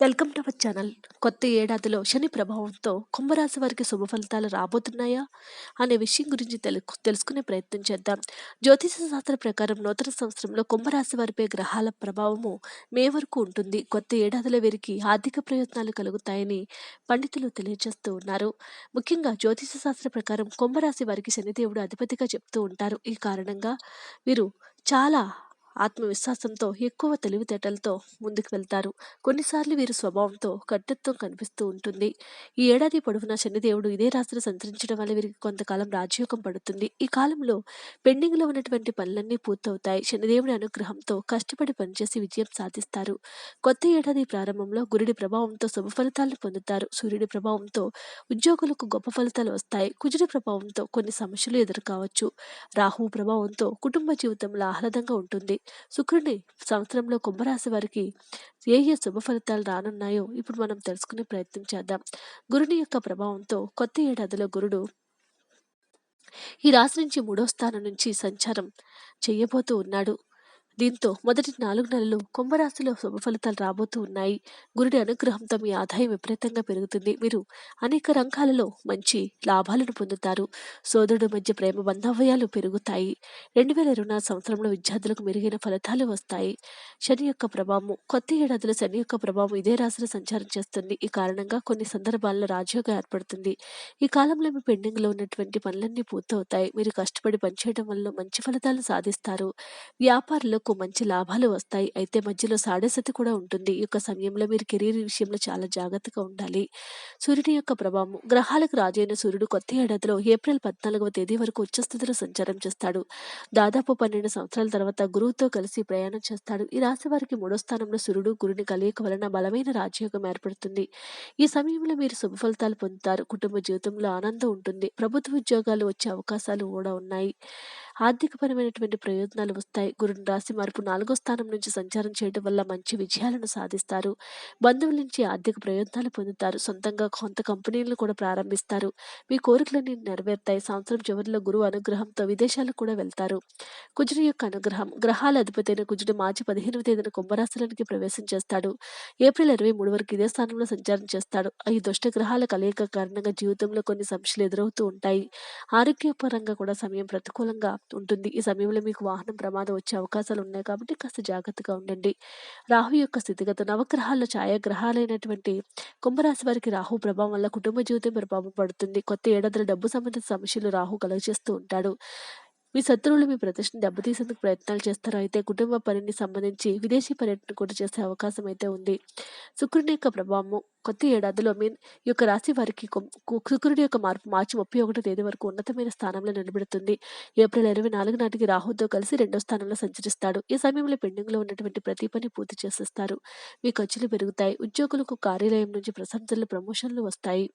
Welcome to our channel. కొత్త ఏడాదిలో శని ప్రభావంతో కుంభరాశి వారికి శుభ ఫలితాలు రాబోతున్నాయా అనే విషయం గురించి తెలు తెలుసుకునే ప్రయత్నం చేద్దాం. జ్యోతిష శాస్త్ర ప్రకారం నూతన సంవత్సరంలో కుంభరాశి వారిపై గ్రహాల ప్రభావము మే వరకు ఉంటుంది. కొత్త ఏడాదిలో వీరికి ఆర్థిక ప్రయత్నాలు కలుగుతాయని పండితులు తెలియజేస్తూ ఉన్నారు. ముఖ్యంగా జ్యోతిష శాస్త్ర ప్రకారం కుంభరాశి వారికి శనిదేవుడు అధిపతిగా చెప్తూ ఉంటారు. ఈ కారణంగా వీరు చాలా ఆత్మవిశ్వాసంతో ఎక్కువ తెలివితేటలతో ముందుకు వెళ్తారు. కొన్నిసార్లు వీరి స్వభావంతో కట్టుత్వం కనిపిస్తూ ఉంటుంది. ఈ ఏడాది పొడవునా శనిదేవుడు ఇదే రాశిని సంచరించడం వల్ల వీరికి కొంతకాలం రాజయోగం పడుతుంది. ఈ కాలంలో పెండింగ్లో ఉన్నటువంటి పనులన్నీ పూర్తవుతాయి. శనిదేవుడి అనుగ్రహంతో కష్టపడి పనిచేసి విజయం సాధిస్తారు. కొత్త ఏడాది ప్రారంభంలో గురుడి ప్రభావంతో శుభ ఫలితాలను పొందుతారు. సూర్యుడి ప్రభావంతో ఉద్యోగులకు గొప్ప ఫలితాలు వస్తాయి. కుజుడి ప్రభావంతో కొన్ని సమస్యలు ఎదుర్కోవచ్చు. రాహు ప్రభావంతో కుటుంబ జీవితంలో ఆహ్లాదంగా ఉంటుంది. శుక్రుడి సంవత్సరంలో కుంభరాశి వారికి ఏ ఏ శుభ ఫలితాలు రానున్నాయో ఇప్పుడు మనం తెలుసుకునే ప్రయత్నం చేద్దాం. గురుని యొక్క ప్రభావంతో కొత్త ఏడాదిలో గురుడు ఈ రాశి నుంచి మూడో స్థానం నుంచి సంచారం చేయబోతూ ఉన్నాడు. దీంతో మొదటి నాలుగు నెలలు కుంభరాశిలో శుభ ఫలితాలు రాబోతూ ఉన్నాయి. గురుడి అనుగ్రహంతో మీ ఆదాయం విపరీతంగా పెరుగుతుంది. మీరు అనేక రంగాలలో మంచి లాభాలను పొందుతారు. సోదరుడు మధ్య ప్రేమ బంధవ్యాలు పెరుగుతాయి. రెండు వేల ఇరవై నాలుగు సంవత్సరంలో విద్యార్థులకు మెరుగైన ఫలితాలు వస్తాయి. శని యొక్క ప్రభావం కొత్త ఏడాదిలో శని యొక్క ప్రభావం ఇదే రాశిలో సంచారం చేస్తుంది. ఈ కారణంగా కొన్ని సందర్భాల్లో రాజయోగం ఏర్పడుతుంది. ఈ కాలంలో మీ పెండింగ్లో ఉన్నటువంటి పనులన్నీ పూర్తవుతాయి. మీరు కష్టపడి పనిచేయడం వల్ల మంచి ఫలితాలు సాధిస్తారు. వ్యాపారులకు మంచి లాభాలు వస్తాయి. అయితే మధ్యలో సాడసతి కూడా ఉంటుంది. ఈ యొక్క సమయంలో మీరు కెరీర్ విషయంలో చాలా జాగ్రత్తగా ఉండాలి. సూర్యుని యొక్క ప్రభావం గ్రహాలకు రాజైన సూర్యుడు కొత్త ఏడాదిలో ఏప్రిల్ పద్నాలుగవ తేదీ వరకు ఉచ్చస్థితిలో సంచారం చేస్తాడు. దాదాపు పన్నెండు సంవత్సరాల తర్వాత గురువుతో కలిసి ప్రయాణం చేస్తాడు. ఈ రాశి వారికి మూడో స్థానంలో సూర్యుడు గురుని కలయిక వలన బలమైన రాజయోగం ఏర్పడుతుంది. ఈ సమయంలో మీరు శుభ ఫలితాలు పొందుతారు. కుటుంబ జీవితంలో ఆనందం ఉంటుంది. ప్రభుత్వ ఉద్యోగాలు వచ్చే అవకాశాలు కూడా ఉన్నాయి. ఆర్థికపరమైనటువంటి ప్రయోజనాలు వస్తాయి. గురుని రాశి మార్పు నాలుగో స్థానం నుంచి సంచారం చేయడం వల్ల మంచి విజయాలను సాధిస్తారు. బంధువుల నుంచి ఆర్థిక ప్రయోజనాలు పొందుతారు. సొంతంగా కొంత కంపెనీలను కూడా ప్రారంభిస్తారు. మీ కోరికలన్నీ నెరవేరుతాయి. సంవత్సరం చివరిలో గురువు అనుగ్రహంతో విదేశాలకు కూడా వెళ్తారు. కుజుడు యొక్క అనుగ్రహం. గ్రహాల అధిపతి అయిన కుజుడు మార్చి పదిహేనవ తేదీన కుంభరాశిలోనికి ప్రవేశం చేస్తాడు. ఏప్రిల్ ఇరవై మూడు వరకు ఇదే స్థానంలో సంచారం చేస్తాడు. ఈ దుష్ట గ్రహాల కలయిక కారణంగా జీవితంలో కొన్ని సమస్యలు ఎదురవుతూ ఉంటాయి. ఆరోగ్యపరంగా కూడా సమయం ప్రతికూలంగా ఉంటుంది. ఈ సమయంలో మీకు వాహనం ప్రమాదం వచ్చే అవకాశాలు ఉన్నాయి కాబట్టి కాస్త జాగ్రత్తగా ఉండండి. రాహు యొక్క స్థితిగత నవగ్రహాల్లో ఛాయాగ్రహాలైనటువంటి కుంభరాశి వారికి రాహు ప్రభావం వల్ల కుటుంబ జీవితం ప్రభావం పడుతుంది. కొత్త ఏడాదిలో డబ్బు సంబంధిత సమస్యలు రాహు కలుగజేస్తూ ఉంటాడు. మీ శత్రువులు మీ ప్రతిష్టను దెబ్బతీసేందుకు ప్రయత్నాలు చేస్తారు? అయితే కుటుంబ పనిని సంబంధించి విదేశీ పర్యటన కూడా చేసే అవకాశం అయితే ఉంది. శుక్రుని యొక్క ప్రభావము కొత్త ఏడాదిలో మీ యొక్క రాశి వారికి శుక్రుడి యొక్క మార్పు మార్చి ముప్పై ఒకటో తేదీ వరకు ఉన్నతమైన స్థానంలో నిలబెడుతుంది. ఏప్రిల్ ఇరవై నాలుగు నాటికి రాహుతో కలిసి రెండో స్థానంలో సంచరిస్తాడు. ఈ సమయంలో పెండింగ్లో ఉన్నటువంటి ప్రతి పని పూర్తి చేసేస్తారు. మీ ఖర్చులు పెరుగుతాయి. ఉద్యోగులకు కార్యాలయం నుంచి ప్రశంసలు ప్రమోషన్లు వస్తాయి.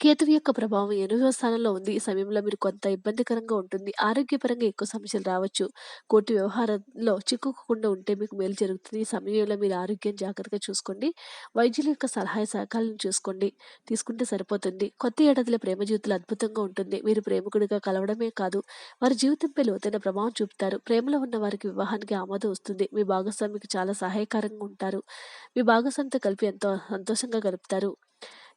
కేతువు యొక్క ప్రభావం ఎనిమిదవ స్థానంలో ఉంది. ఈ సమయంలో మీరు కొంత ఇబ్బందికరంగా ఉంటుంది. ఆరోగ్యపరంగా ఎక్కువ సమస్యలు రావచ్చు. కోటి వ్యవహారంలో చిక్కుకోకుండా ఉంటే మీకు మేలు జరుగుతుంది. ఈ సమయంలో మీరు ఆరోగ్యం జాగ్రత్తగా చూసుకోండి. వైద్యుల యొక్క సలహా సహకారాలను చూసుకోండి. తీసుకుంటే సరిపోతుంది. కొత్త ఏడాదిలో ప్రేమ జీవితంలో అద్భుతంగా ఉంటుంది. మీరు ప్రేమికుడిగా కలవడమే కాదు వారి జీవితంపై లోతైన ప్రభావం చూపుతారు. ప్రేమలో ఉన్న వారికి వివాహానికి ఆమోదం వస్తుంది. మీ భాగస్వామికి చాలా సహాయకరంగా ఉంటారు. మీ భాగస్వామితో కలిపి ఎంతో సంతోషంగా గడుపుతారు.